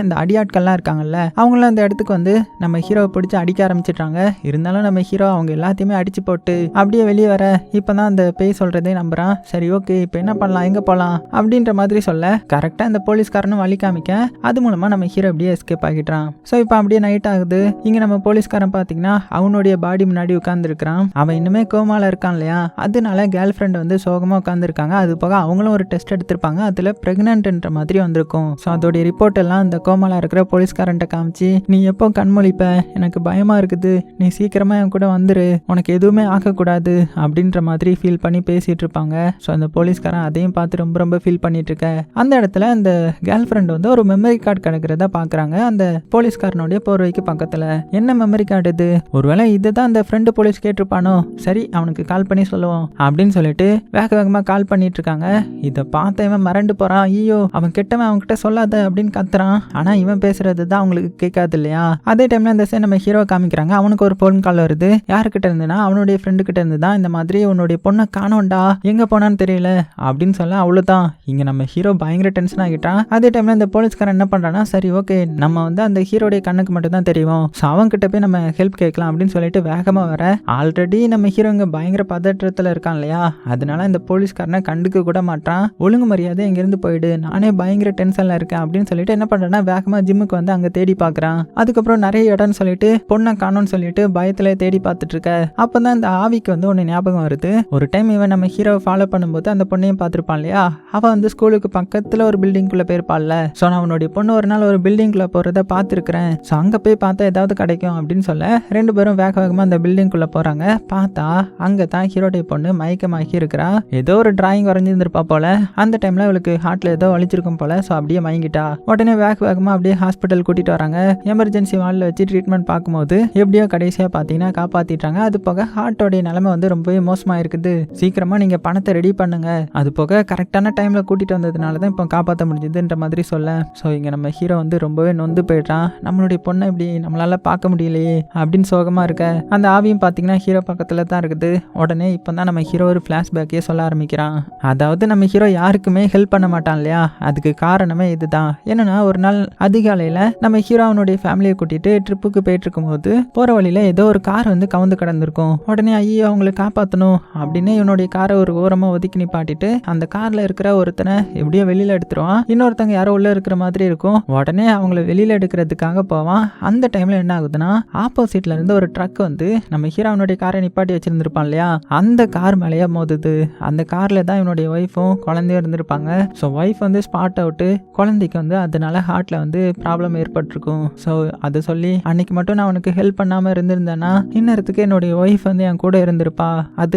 இந்த அடியாட்கள்லாம் இருக்காங்கல்ல அவங்களும் அந்த இடத்துக்கு வந்து நம்ம ஹீரோவை பிடிச்சி அடிக்க ஆரம்பிச்சிட்டாங்க இருந்தாலும் நம்ம ஹீரோ அவங்க எல்லாத்தையுமே அடிச்சு போட்டு அப்படியே வெளியே வர இப்போ தான் அந்த பேய் சொல்கிறதே நம்புறான். சரி ஓகே இப்போ என்ன பண்ணலாம்? எங்கே போகலாம் அப்படின்ற மாதிரி சொல்ல கரெக்டாக இந்த போலீஸ்காரனும் வழி காமிக்க அது மூலமாக நம்ம ஹீரோ அப்படியே எஸ்கேப் ஆகிட்டான் ஸோ இப்போ அப்படியே நைட் ஆகுது. இங்கே நம்ம போலீஸ்காரன் பார்த்தீங்கன்னா அவனுடைய பாடி முன்னாடி உட்காந்துருக்கிறான் அவன் இன்னுமே கோமாவில் இருக்கான் இல்லையா? அதனால கேர்ள் ஃப்ரெண்ட் வந்து சோகமாக உட்காந்துருக்காங்க அது போக அவங்களும் ஒரு டெஸ்ட் எடுத்திருப்பாங்க. அதில் ப்ரெக்னென்ட்ன்ற மாதிரி வந்திருக்கும். ஸோ அதோடைய ரிப்போர்ட் எல்லாம் அந்த கோமாவில் இருக்கிற போலீஸ்காரன்ட்ட காமிச்சு நீ எப்போ கண்மொழிப்ப எனக்கு பயமாக இருக்குது. நீ சீக்கிரமாக என் கூட வந்துரு. உனக்கு எதுவுமே ஆகக்கூடாது. அப்படின்ற மாதிரி ஃபீல் பண்ணி பேசிகிட்டு இருப்பாங்க ஸோ அந்த போலீஸ்காரன் அதையும் பார்த்து ரொம்ப ரொம்ப ஃபீல் பண்ணிட்டு இருக்க அந்த இடத்துல அந்த கேர்ள் ஃப்ரெண்ட் வந்து ஒரு மெமரி கார்டு கிடக்கிறத பார்க்குறாங்க அந்த போலீஸ்காரனுடைய போர்வைக்கு பக்கத்தில். என்ன மெமரி கார்டு இது? ஒருவேளை இதுதான் அந்த ஃப்ரெண்டு போலீஸ் கேட்டிருப்பானோ? சரி அவனுக்கு கால் பண்ணி சொல்லுவோம் அப்படின்னு சொல்லிட்டு வேக வேகமாக கால் பண்ணிட்டு இருக்காங்க இதை பார்த்த இவன் மறண்டு போகிறான் ஐயோ அவன் கெட்டவன் அவன்கிட்ட சொல்லாத அப்படின்னு கத்துறான். ஆனால் இவன் பேசுறது தான் அவங்களுக்கு கேட்காது இல்லையா? அதே டைம்ல இந்த சைடு நம்ம ஹீரோ காமிக்கிறாங்க. அவனுக்கு ஒரு ஃபோன் கால் வருது. யாருக்கிட்ட இருந்துன்னா அவனுடைய ஃப்ரெண்டு கிட்ட இருந்து தான் இந்த மாதிரி உன்னுடைய பொண்ணை காணோண்டா எங்க போனான்னு தெரியல. அப்படின்னு சொல்ல அவ்வளவுதான். இங்க நம்ம ஹீரோ பயங்கர டென்ஷன் ஆகிட்டான். அதே டைம்ல இந்த போலீஸ்காரன் என்ன பண்றான்னா சரி ஓகே நம்ம வந்து அந்த ஹீரோடைய கண்ணுக்கு மட்டும் தான் தெரியும். ஸோ அவன் கிட்ட போய் நம்ம ஹெல்ப் கேட்கலாம் அப்படின்னு சொல்லிட்டு வேகமா வர. ஆல்ரெடி நம்ம ஹீரோ இங்க பயங்கர பதற்றத்துல இருக்கான் இல்லையா? அதனால இந்த போலீஸ்காரனை கண்டுக்க கூட மாட்டான். ஒழுங்கு மரியாதை இங்கிருந்து போயிடு. நானே பயங்கர டென்ஷன்ல இருக்கேன் அப்படின்னு சொல்லிட்டு என்ன பண்றேன்னா வேகமா ஜிம்முக்கு வந்து அங்க தேடி பார்க்குறான் அதுக்கப்புறம் நிறைய இடம்னு சொல்லிட்டு பொண்ணை காணும்னு சொல்லிட்டு பயத்துல தேடி பார்த்துட்டு இருக்க. அப்பதான் இந்த ஆவிக்கு வந்து ஒன்று ஞாபகம் வருது. ஒரு டைம் இவன் நம்ம ஹீரோவை ஃபாலோ பண்ணும்போது அந்த பொண்ணையும் பார்த்துருப்பான் இல்லையா? அவள் வந்து ஸ்கூலுக்கு பக்கத்தில் ஒரு பில்டிங்குள்ளே போயிருப்பாள்ல. ஸோ நான் அவனுடைய பொண்ணு ஒரு நாள் ஒரு பில்டிங்குள்ளே போகிறத பார்த்துருக்குறேன். ஸோ அங்கே போய் பார்த்தா ஏதாவது கிடைக்கும் அப்படின்னு சொல்ல ரெண்டு பேரும் வேக வேகமாக அந்த பில்டிங்குள்ளே போகிறாங்க பார்த்தா அங்கே தான் ஹீரோடைய பொண்ணு மயக்கமாகி இருக்கிறா. ஏதோ ஒரு டிராயிங் வரைஞ்சிருந்திருப்பா போல. அந்த டைமில் அவளுக்கு ஹார்ட்ல ஏதோ வலிச்சிருக்கும் போல. ஸோ அப்படியே மயங்கிட்டா. உடனே வேக வேகமாக அப்படியே ஹாஸ்பிட்டல் கூட்டிட்டு வராங்க. எமர்ஜென்சி வார்டில் வச்சு ட்ரீட்மெண்ட் பார்க்கும்போது எப்படியோ கடைசியாக பார்த்தீங்கன்னா காப்பாற்றிட்டாங்க அது போக ஹார்ட்டோடைய நிலமை வந்து ரொம்பவே மோசமா இருக்குது. சீக்கிரமா நீங்க பணத்தை ரெடி பண்ணுங்க. அது போக கரெக்டான டைம்ல கூட்டிட்டு வந்ததுனால தான் இப்போ காப்பாற்ற முடிஞ்சதுன்ற மாதிரி சொல்ல. ஸோ இங்க நம்ம ஹீரோ வந்து ரொம்பவே நொந்து போயிடுறான். நம்மளுடைய பொண்ணை இப்படி நம்மளால பார்க்க முடியலையே அப்படின்னு சோகமா இருக்க. அந்த ஆவியும் பார்த்தீங்கன்னா ஹீரோ பக்கத்துல தான் இருக்குது. உடனே இப்போ தான் நம்ம ஹீரோ ஒரு ஃப்ளாஷ்பேக்கே சொல்ல ஆரம்பிக்கிறான். அதாவது நம்ம ஹீரோ யாருக்குமே ஹெல்ப் பண்ண மாட்டான் இல்லையா? அதுக்கு காரணமே இதுதான். என்னன்னா ஒரு நாள் அதிகாலையில நம்ம ஹீரோ அவனுடைய ஃபேமிலியை கூட்டிட்டு ட்ரிப்புக்கு போயிட்டு இருக்கும்போது போற வழியில ஏதோ ஒரு கார் வந்து கவுந்து கிடந்திருக்கும். உடனே ஐயோ அவங்களை காப்பாற்றணும் அப்படின்னு இவனுடைய காரை ஒரு ஓரமா ஒதுக்கி நிப்பாட்டிட்டு அந்த கார்ல இருக்கிற ஒருத்தனை எப்படியோ வெளியில எடுத்துருவான். இன்னொருத்தங்க யாரோ உள்ள இருக்கிற மாதிரி இருக்கும். உடனே அவங்கள வெளியில எடுக்கிறதுக்காக போவான். அந்த டைம்ல என்ன ஆகுதுன்னா ஆப்போசிட்ல இருந்து ஒரு ட்ரக் வந்து நம்ம ஹீரோனுடைய காரை நிப்பாட்டி வச்சிருந்திருப்பான் இல்லையா? அந்த கார் மேலேயே மோதுது. அந்த கார்ல தான் இவனுடைய ஒய்ஃபும் குழந்தையும் இருந்திருப்பாங்க. ஸோ ஒய்ஃப் வந்து ஸ்பாட் அவுட்டு குழந்தைக்கு வந்து அதனால ஹார்ட்ல வந்து ப்ராப்ளம் ஏற்பட்டிருக்கும். ஸோ அதை சொல்லி அன்னைக்கு மட்டும் நான் அவனுக்கு ஹெல்ப் பண்ணாம இருந்திருந்தேன்னா இன்னொருத்துக்கு என்னுடைய ஒய்ஃப் வந்து என் கூட இருந்திருப்பா.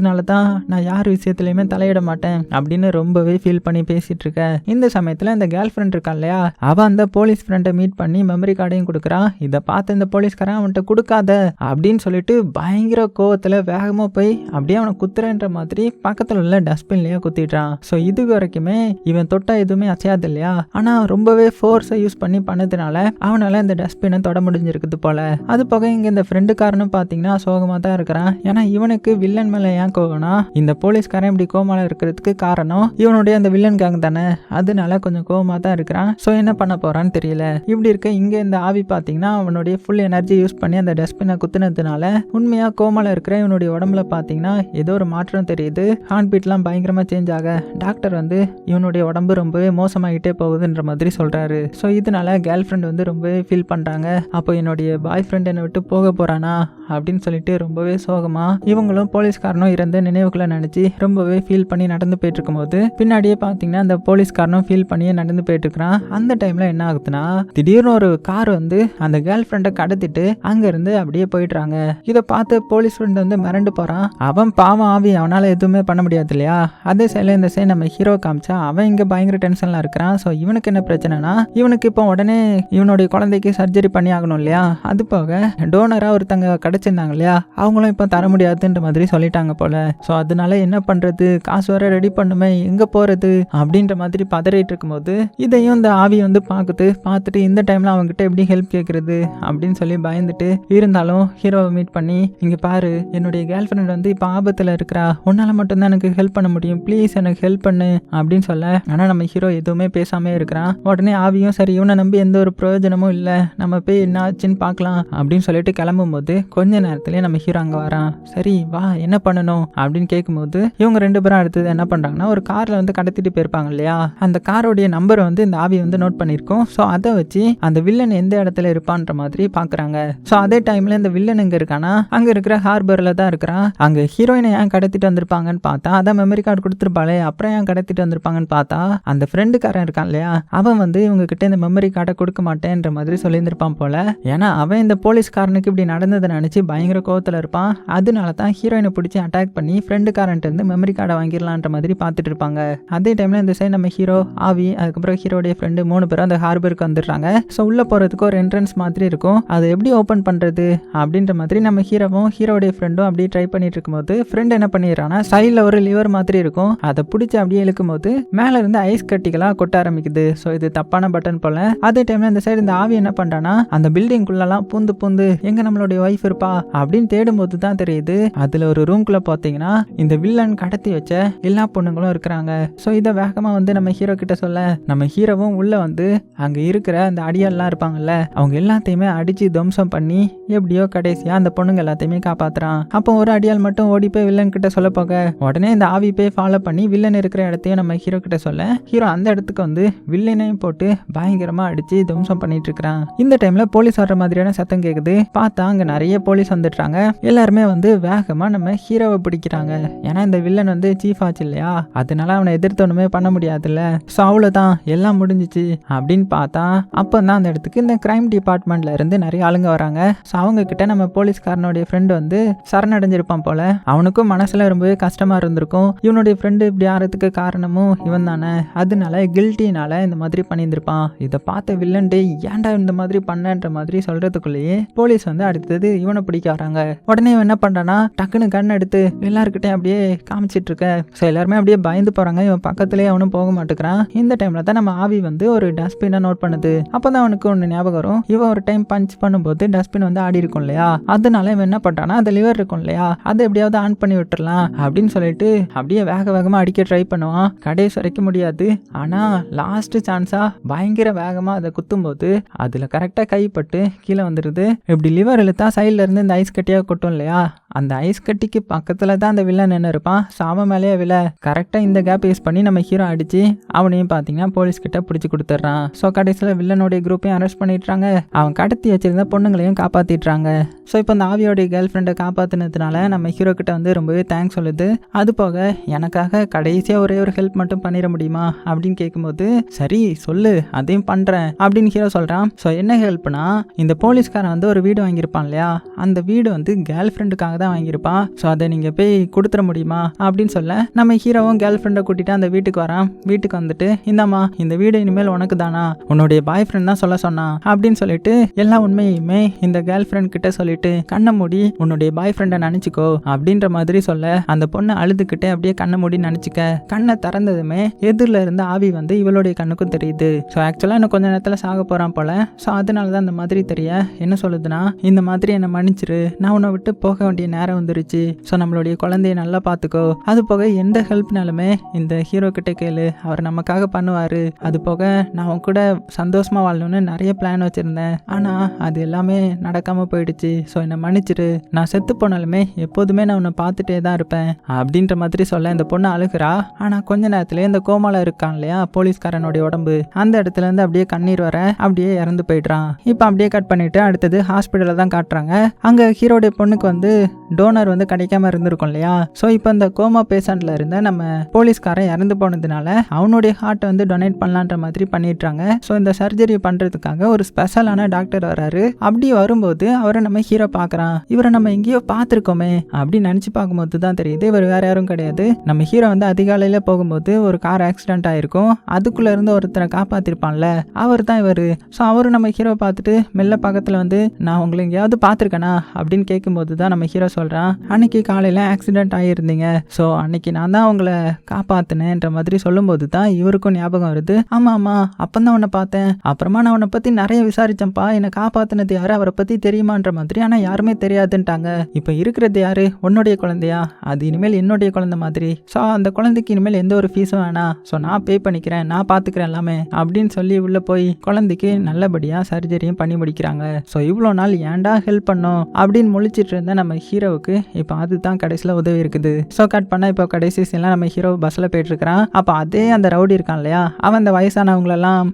அதனால தான் நான் யார் விஷயத்துலையுமே தலையிட மாட்டேன் அப்படின்னு ரொம்பவே ஃபீல் பண்ணி பேசிட்டு இருக்க இந்த சமயத்துல இந்த கேர்ள் ஃப்ரெண்ட் இருக்கா இல்லையா? அவ அந்த போலீஸ் ஃப்ரெண்டை மீட் பண்ணி மெமரி கார்டையும் கொடுக்குறான் இதை பார்த்து இந்த போலீஸ்காரன் அவன்கிட்ட கொடுக்காத அப்படின்னு சொல்லிட்டு பயங்கர கோவத்துல வேகமா போய் அப்படியே அவனை குத்துறன்ற மாதிரி பக்கத்துல உள்ள டஸ்ட்பின்லயே குத்திடுறான். ஸோ இது வரைக்குமே இவன் தொட்டா எதுவுமே அசையாது இல்லையா? ஆனா ரொம்பவே ஃபோர்ஸை யூஸ் பண்ணி பண்ணதுனால அவனால இந்த டஸ்ட்பினை தொட முடிஞ்சிருக்குது போல. அது போக இங்க இந்த ஃப்ரெண்டுக்காரனும் பாத்தீங்கன்னா சோகமா தான் இருக்கிறான். ஏன்னா இவனுக்கு வில்லன் மேல ஏன் கோகனா இந்த போலீஸ்காரன் இப்படி கோமால இருக்கிறதுக்கு காரணம் இவனுடைய அந்த வில்லன் கேங் தானே. அதனால கொஞ்சம் கோமா தான் இருக்கிறான். ஸோ என்ன பண்ண போறான்னு தெரியல. இப்படி இருக்க இங்க இந்த ஆவி பாத்தீங்கன்னா அவனுடைய ஃபுல் எனர்ஜி யூஸ் பண்ணி அந்த டஸ்ட்பினை குத்துனதுனால உண்மையா கோமால இருக்கிற இவனுடைய உடம்புல பாத்தீங்கன்னா ஏதோ ஒரு மாற்றம் தெரியுது. ஹார்ட் பீட்லாம் பயங்கரமா சேஞ்ச் ஆக டாக்டர் வந்து இவனுடைய உடம்பு ரொம்பவே மோசமாகிட்டே போகுதுன்ற மாதிரி சொல்றாரு. ஸோ இதனால கேர்ள் ஃப்ரெண்ட் வந்து ரொம்பவே ஃபீல் பண்றாங்க. அப்போ என்னுடைய பாய் ஃப்ரெண்ட் என்னை விட்டு போக போறானா? அப்படின்னு சொல்லிட்டு ரொம்பவே சோகமா இவங்களும் போலீஸ்காரனும் இறந்த நினைவுகளை நினைச்சு ரொம்பவே ஃபீல் பண்ணி நடந்து போயிட்டு இருக்கும்போது பின்னாடியே பார்த்தீங்கன்னா அந்த போலீஸ்காரனும் ஃபீல் பண்ணியே நடந்து போயிட்டு இருக்கிறான் அந்த டைம்ல என்ன ஆகுதுன்னா திடீர்னு ஒரு கார் வந்து அந்த கேர்ள் ஃப்ரெண்டை கடத்திட்டு அங்க இருந்து அப்படியே போயிடுறாங்க. இதை பார்த்து போலீஸ் ஃப்ரெண்ட் வந்து மிரண்டு போறான். அவன் பாவம் ஆவி அவனால எதுவுமே பண்ண முடியாது இல்லையா? அதே சைடில் இந்த சைடு நம்ம ஹீரோ காமிச்சா அவன் இங்க பயங்கர டென்ஷன்ல இருக்கிறான். ஸோ இவனுக்கு என்ன பிரச்சனைனா இவனுக்கு இப்போ உடனே இவனுடைய குழந்தைக்கு சர்ஜரி பண்ணி ஆகணும் இல்லையா? அது போக டோனரா ஒருத்தங்க கிடைச்சிருந்தாங்க இல்லையா? அவங்களும் இப்போ தர முடியாதுன்ற மாதிரி சொல்லிட்டாங்க போல ஸோ அதனால என்ன பண்ணுறது காசு வர ரெடி பண்ணுமே எங்கே போகிறது அப்படின்ற மாதிரி பதறிட்டு இருக்கும்போது இதையும் இந்த ஆவி வந்து பார்க்குது பார்த்துட்டு இந்த டைமில் அவங்ககிட்ட எப்படி ஹெல்ப் கேட்குறது அப்படின்னு சொல்லி பயந்துட்டு இருந்தாலும் ஹீரோவை மீட் பண்ணி இங்கே பாரு என்னுடைய கேர்ள் ஃப்ரெண்ட் வந்து இப்போ ஆபத்தில் இருக்கிறா. உன்னால மட்டும்தான் எனக்கு ஹெல்ப் பண்ண முடியும். ப்ளீஸ் எனக்கு ஹெல்ப் பண்ணு அப்படின்னு சொல்ல. ஆனால் நம்ம ஹீரோ எதுவுமே பேசாமே இருக்கிறான். உடனே ஆவியும் சரி இவனை நம்பி எந்த ஒரு பிரயோஜனமும் இல்லை. நம்ம போய் என்ன ஆச்சுன்னு பார்க்கலாம் அப்படின்னு சொல்லிட்டு கிளம்பும்போது கொஞ்ச நேரத்துலேயே நம்ம ஹீரோ அங்கே வரான். சரி வா என்ன பண்ணணும்? அப்படின்னு கேட்கும்போது இவங்க ரெண்டு பேரும் அடுத்தது என்ன பண்றாங்கன்னா ஒரு கார்ல வந்து கடத்திட்டு போயிருப்பாங்க இல்லையா? அந்த காரோடைய நம்பரை வந்து இந்த ஆவி வந்து நோட் பண்ணியிருக்கோம் ஸோ அதை வச்சு அந்த வில்லன் எந்த இடத்துல இருப்பான்ற மாதிரி பார்க்குறாங்க ஸோ அதே டைம்ல இந்த வில்லன் எங்க இருக்கானா அங்க இருக்கிற ஹார்பர்ல தான் இருக்கிறான் அங்க ஹீரோயினை ஏன் கடத்திட்டு வந்திருப்பாங்கன்னு பார்த்தா அதான் மெமரி கார்டு கொடுத்துருப்பாளே அப்புறம் ஏன் கடத்திட்டு வந்திருப்பாங்கன்னு பார்த்தா அந்த ஃப்ரெண்டுக்காரன் இருக்கான் இல்லையா? அவன் வந்து இவங்க கிட்ட இந்த மெமரி கார்டை கொடுக்க மாட்டேன்ற மாதிரி சொல்லியிருந்திருப்பான் போல. ஏன்னா அவன் இந்த போலீஸ்காரனுக்கு இப்படி நடந்ததை நினைச்சு பயங்கர கோவத்துல இருப்பான். அதனால தான் ஹீரோயினை பிடிச்சி அட்டாக் ஹேக் பண்ணி ஃப்ரெண்டுக்காரன்ட்டு இருந்து மெமரி கார்டை வாங்கிடலான்ற மாதிரி பார்த்துட்டு இருப்பாங்க. அதே டைமில் இந்த சைடு நம்ம ஹீரோ ஆவி அதுக்கப்புறம் ஹீரோடைய ஃப்ரெண்டு மூணு பேரும் அந்த ஹார்பருக்கு வந்துடுறாங்க. ஸோ உள்ளே போகிறதுக்கு ஒரு என்ட்ரன்ஸ் மாதிரி இருக்கும். அதை எப்படி ஓப்பன் பண்ணுறது அப்படின்ற மாதிரி நம்ம ஹீரோவும் ஹீரோடைய ஃப்ரெண்டும் அப்படியே ட்ரை பண்ணிட்டு இருக்கும்போது ஃப்ரெண்ட் என்ன பண்ணிடுறான்னா சைடில் ஒரு லிவர் மாதிரி இருக்கும். அதை பிடிச்சி அப்படியே இழுக்கும் போது மேலே இருந்து ஐஸ் கட்டிகளாக கொட்ட ஆரம்பிக்குது. ஸோ இது தப்பான பட்டன் போல. அதே டைமில் இந்த சைடு இந்த ஆவி என்ன பண்ணுறான்னா அந்த பில்டிங்குள்ளெல்லாம் பூந்து பூந்து எங்கே நம்மளுடைய ஒய்ஃப் இருப்பா? அப்படின்னு தேடும்போது தான் தெரியுது. அதில் ஒரு ரூம்குள்ளே பார்த்தீங்கன்னா இந்த வில்லன் கடத்தி வச்ச எல்லா பொண்ணுங்களும் இருக்கிறாங்க. ஸோ இதை வேகமாக வந்து நம்ம ஹீரோ கிட்ட சொல்ல நம்ம ஹீரோவும் உள்ளே வந்து அங்கே இருக்கிற அந்த அடியாள்லாம் இருப்பாங்கல்ல அவங்க எல்லாத்தையுமே அடித்து துவம்சம் பண்ணி எப்படியோ கடைசியாக அந்த பொண்ணுங்க எல்லாத்தையுமே காப்பாற்றுறான் அப்போ ஒரு அடியால் மட்டும் ஓடி போய் வில்லன் கிட்ட சொல்ல போக உடனே இந்த ஆவி போய் ஃபாலோ பண்ணி வில்லன் இருக்கிற இடத்தையும் நம்ம ஹீரோ கிட்ட சொல்ல ஹீரோ அந்த இடத்துக்கு வந்து வில்லனையும் போட்டு பயங்கரமாக அடித்து துவம்சம் பண்ணிட்டு இருக்கிறான். இந்த டைமில் போலீஸ் வர்ற மாதிரியான சத்தம் கேட்குது பார்த்தா அங்கே நிறைய போலீஸ் வந்துடுறாங்க. எல்லாருமே வந்து வேகமாக நம்ம ஹீரோவை பிடிக்கிறாங்க. ஏன்னா இந்த வில்லன் வந்து சீஃப் ஆச்சு இல்லையா? அதனால அவனை எதிர்த்து ஒன்றுமே பண்ண முடியாதுல்ல. ஸோ அவ்வளோதான் எல்லாம் முடிஞ்சிச்சு அப்படின்னு பார்த்தா அப்போ தான் அந்த இடத்துக்கு இந்த கிரைம் டிபார்ட்மெண்ட்ல இருந்து நிறைய ஆளுங்க வராங்க. ஸோ அவங்க கிட்ட நம்ம போலீஸ்காரனுடைய ஃப்ரெண்டு வந்து சரணடைஞ்சிருப்பான் போல. அவனுக்கும் மனசில் ரொம்பவே கஷ்டமாக இருந்திருக்கும். இவனுடைய ஃப்ரெண்டு இப்படி ஆறதுக்கு காரணமும் இவன் தானே. அதனால கில்ட்டினால இந்த மாதிரி பண்ணியிருந்திருப்பான். இதை பார்த்த வில்லன்டே ஏன்டா இந்த மாதிரி பண்ணன்ற மாதிரி சொல்றதுக்குள்ளேயே போலீஸ் வந்து அடுத்தது இவனை பிடிக்க வராங்க. உடனே இவன் என்ன பண்றானா டக்குன்னு கண் எடுத்து எல்லாருக்கிட்டையும் அப்படியே காமிச்சிட்டு இருக்க ஸோ எல்லாருமே அப்படியே பயந்து போறாங்க. இவன் பக்கத்துலேயே அவனும் போக மாட்டேங்கிறான். இந்த டைம்ல தான் நம்ம ஆவி வந்து ஒரு டஸ்ட்பினை நோட் பண்ணுது. அப்பதான் அவனுக்கு ஒன்று ஞாபகம் வரும். இவன் ஒரு டைம் பஞ்ச் பண்ணும்போது டஸ்ட்பின் வந்து ஆடி இருக்கும் இல்லையா? அதனால இவன் என்ன பண்ணுறான்னா அந்த லிவர் இருக்கும் இல்லையா? அதை எப்படியாவது ஆன் பண்ணி விட்டுறலாம் அப்படின்னு சொல்லிட்டு அப்படியே வேக வேகமா அடிக்க ட்ரை பண்ணுவான். கடைசி வரைக்கும் முடியாது. ஆனா லாஸ்ட் சான்ஸா பயங்கர வேகமா அதை குத்தும்போது அதுல கரெக்டா கைப்பட்டு கீழே வந்துடுது இப்படி லிவர் இழுத்தா சைட்ல இருந்து இந்த ஐஸ் கட்டியா கொட்டும் இல்லையா? அந்த ஐஸ் கட்டிக்கு பக்கத்தில் தான் அந்த வில்லன் நின்று இருப்பான் சாம மேலேயே வில கரெக்டாக இந்த கேப் யூஸ் பண்ணி நம்ம ஹீரோ அடித்து அவனையும் பார்த்தீங்கன்னா போலீஸ் கிட்ட பிடிச்சி கொடுத்துட்றான். ஸோ கடைசியில் வில்லனுடைய குரூப்பையும் அரெஸ்ட் பண்ணிடுறாங்க. அவன் கடத்தி வச்சிருந்த பொண்ணுங்களையும் காப்பாற்றிடுறாங்க ஸோ இப்போ இந்த ஆவியோடைய கேர்ள் ஃப்ரெண்டை காப்பாற்றினதுனால நம்ம ஹீரோ கிட்ட வந்து ரொம்பவே தேங்க்ஸ் சொல்லுது. அது போக எனக்காக கடைசியாக ஒரே ஒரு ஹெல்ப் மட்டும் பண்ணிட முடியுமா? அப்படின்னு கேட்கும்போது சரி சொல்லு அதையும் பண்ணுறேன் அப்படின்னு ஹீரோ சொல்கிறான் ஸோ என்ன ஹெல்ப்னா இந்த போலீஸ்காரன் வந்து ஒரு வீடு வாங்கியிருப்பான் இல்லையா? அந்த வீடு வந்து கேர்ள் ஃப்ரெண்டுக்காக தான் வாங்கியிருப்பான் ஸோ அதை நீங்கள் போய் கொடுத்துட முடியுமா? அப்படின்னு சொல்ல நம்ம ஹீரோவும் கேர்ள் ஃப்ரெண்டை கூட்டிகிட்டு அந்த வீட்டுக்கு வரான். வீட்டுக்கு வந்துட்டு இந்தாம்மா இந்த வீடு இனிமேல் உனக்கு தானா? உன்னுடைய பாய் ஃப்ரெண்ட் தான் சொல்ல சொன்னான் அப்படின்னு சொல்லிட்டு எல்லா உண்மையுமே இந்த கேர்ள் ஃப்ரெண்ட் கிட்ட சொல்லிட்டு கண்ணை மூடி உன்னுடைய பாய் ஃப்ரெண்டை நினச்சிக்கோ அப்படின்ற மாதிரி சொல்ல அந்த பொண்ணை அழுதுகிட்டே அப்படியே கண்ணை மூடி நினச்சிக்க கண்ணை திறந்ததுமே எதிரில் இருந்த ஆவி வந்து இவளுடைய கண்ணுக்கும் தெரியுது. ஸோ ஆக்சுவலாக இன்னும் கொஞ்ச நேரத்தில் சாக போகிறான் போல. ஸோ அதனால தான் அந்த மாதிரி தெரிய என்ன சொல்லுதுன்னா இந்த மாதிரி என்னை மன்னிச்சிரு. நான் உன்னை விட்டு போக வேண்டிய நேரம் வந்துருச்சு. ஸோ நம்மளுடைய குழந்தைய நல்லா பார்த்துக்கோ. அது போக எந்த ஹெல்ப்னாலுமே இந்த ஹீரோ கிட்ட கேளு. அவர் நமக்காக பண்ணுவார். அது போக நான் கூட சந்தோஷமா வாழணும்னு நிறைய பிளான் வச்சுருந்தேன். ஆனால் அது எல்லாமே நடக்காமல் போயிடுச்சு. ஸோ என்னை மன்னிச்சிரு. நான் செத்து போனாலுமே எப்போதுமே நான் உன்னை பார்த்துட்டே தான் இருப்பேன். அப்படின்ற மாதிரி சொல்ல இந்த பொண்ணு அழுகிறா. ஆனால் கொஞ்ச நேரத்துல இந்த கோமால இருக்கான் இல்லையா? போலீஸ்காரனுடைய உடம்பு. அந்த இடத்துல இருந்து அப்படியே கண்ணீர் வர அப்படியே இறந்து போயிடுறான். இப்போ அப்படியே கட் பண்ணிட்டு அடுத்தது ஹாஸ்பிட்டலில் தான் காட்டுறாங்க. அங்கே ஹீரோடைய பொண்ணுக்கு வந்து டோனர் வந்து கிடைக்காம இருந்திருக்கும் இல்லையா? ஸோ இப்போ இந்த கோமா பேஷண்ட்ல இருந்த நம்ம போலீஸ்காரன் இறந்து போனதுனால அவனுடைய ஹார்ட்டை வந்து டொனேட் பண்ணலான்ற மாதிரி பண்ணிடுறாங்க. ஸோ இந்த சர்ஜரி பண்ணுறதுக்காக ஒரு ஸ்பெஷலான டாக்டர் வராரு. அப்படி வரும்போது அவரை நம்ம ஹீரோ பார்க்குறான். இவரை நம்ம எங்கேயோ பார்த்துருக்கோமே அப்படின்னு நினச்சி பார்க்கும்போது தான் தெரியுது இவர் வேற யாரும் கிடையாது. நம்ம ஹீரோ வந்து அதிகாலையில் போகும்போது ஒரு கார் ஆக்சிடென்ட் ஆயிருக்கும். அதுக்குள்ள இருந்து ஒருத்தரை காப்பாத்திருப்பான்ல அவர் தான் இவர். ஸோ அவரும் நம்ம ஹீரோ பார்த்துட்டு மெல்ல பக்கத்தில் வந்து நான் உங்களை எங்கேயாவது பார்த்துருக்கேனா? அப்படின்னு கேட்கும்போது தான் நம்ம ஹீரோ சொல்கிறான் அன்னைக்கு காலையில் ஆக்சிடென்ட் ஆகியிருந்தீங்க ஸோ அன்னைக்கு நான் தான் உங்களை காப்பாத்தினேன்ற மாதிரி சொல்லும்போது தான் இவருக்கும் ஞாபகம் வருது. ஆமாம் ஆமாம் அப்போ தான் உன்னை பார்த்தேன். அப்புறமா நான் உன்னை பற்றி நிறைய விசாரிச்சேன்ப்பா. என்னை காப்பாற்றினது யார்? அவரை பற்றி தெரியுமான்ற மாதிரி ஆனால் யாருமே தெரியாதுன்ட்டாங்க. இப்போ இருக்கிறது யாரு? உன்னுடைய குழந்தையா? அது இனிமேல் என்னுடைய குழந்தை மாதிரி. ஸோ அந்த குழந்தைக்கு இனிமேல் எந்த ஒரு ஃபீஸும் வேணாம். ஸோ நான் பே பண்ணிக்கிறேன். நான் பார்த்துக்கிறேன் எல்லாமே. அப்படின்னு சொல்லி உள்ளே போய் குழந்தைக்கு நல்லபடியாக சர்ஜரியும் பண்ணி முடிக்கிறாங்க. ஸோ இவ்வளோ நாள் ஏன்டா ஹெல்ப் பண்ணோம்? அப்படின்னு முழிச்சிட்டு இருந்த நம்ம ஹீரோ ஹீரோவுக்கு இப்போ அதுதான் கடைசியில் உதவி இருக்குது. ஸோ கட் பண்ணால் இப்போ கடைசி சீன்லாம் நம்ம ஹீரோ பஸ்ஸில் போயிட்டுருக்கிறான். அப்போ அதே அந்த ரவுடி இருக்கான் இல்லையா? அவன் அந்த வயசானவங்களெல்லாம்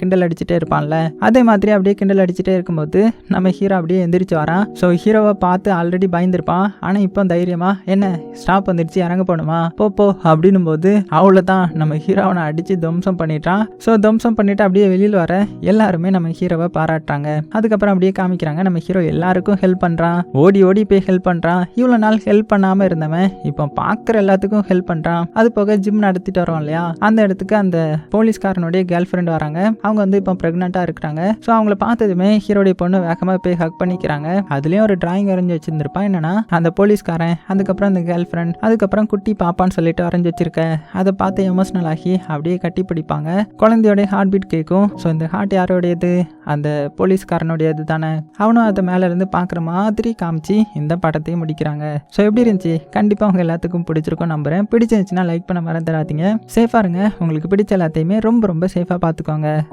கிண்டல் அடிச்சுட்டே இருப்பான்ல. அதே மாதிரி அப்படியே கிண்டல் அடிச்சுட்டே இருக்கும்போது நம்ம ஹீரோ அப்படியே எந்திரிச்சு வரான். ஸோ ஹீரோவை பார்த்து ஆல்ரெடி பயந்துருப்பான். ஆனால் இப்போ தைரியமா என்ன ஸ்டாப் வந்துடுச்சு இறங்க போகணுமா? போ போ அப்படின்னும் போது அவ்வளோதான் நம்ம ஹீரோவனை அடித்து துவம்சம் பண்ணிட்டான். ஸோ துவம்சம் பண்ணிட்டு அப்படியே வெளியில் வர எல்லாருமே நம்ம ஹீரோவை பாராட்டுறாங்க. அதுக்கப்புறம் அப்படியே காமிக்கிறாங்க நம்ம ஹீரோ எல்லாருக்கும் ஹெல்ப் பண்ணுறான் ஓடி ஓடி போய் ஹெல்ப் பண்ணுறான் இவ்வளோ நாள் ஹெல்ப் பண்ணாமல் இருந்தவன் இப்போ பார்க்குற எல்லாத்துக்கும் ஹெல்ப் பண்ணுறான் அது போக ஜிம் நடத்திட்டு வரோம் இல்லையா? அந்த இடத்துக்கு அந்த போலீஸ்காரனுடைய கேர்ள் ஃப்ரெண்ட் வராங்க. அவங்க வந்து இப்போ ப்ரெக்னெண்ட்டாக இருக்கிறாங்க. ஸோ அவங்கள பார்த்ததுமே ஹீரோடைய பொண்ணு வேகமாக போய் ஹக் பண்ணிக்கிறாங்க. அதுலேயும் ஒரு டிராயிங் வரைஞ்சி வச்சிருந்திருப்பான். என்னன்னா அந்த போலீஸ்காரன் அதுக்கப்புறம் அந்த கேர்ள் ஃப்ரெண்ட் அதுக்கப்புறம் குட்டி பாப்பான்னு சொல்லிட்டு வரைஞ்சி வச்சிருக்க. அதை பார்த்து எமோஷனல் ஆகி அப்படியே கட்டி பிடிப்பாங்க. குழந்தையோடைய ஹார்ட் பீட் கேட்கும் ஸோ இந்த ஹார்ட் யாரோடையது? அந்த போலீஸ்காரனுடையது தானே. அவனும் அதை மேலே இருந்து பார்க்குற மாதிரி காமிச்சு இந்த படத்தை படத்தையும் முடிக்கிறாங்க. ஸோ எப்படி இருந்துச்சு? கண்டிப்பாக உங்கள் எல்லாத்துக்கும் பிடிச்சிருக்கும் நம்புறேன். பிடிச்சிருந்துச்சுன்னா லைக் பண்ண மறந்துடாதீங்க. சேஃபாக இருங்க. உங்களுக்கு பிடிச்ச எல்லாத்தையுமே ரொம்ப ரொம்ப சேஃபாக பார்த்துக்கோங்க.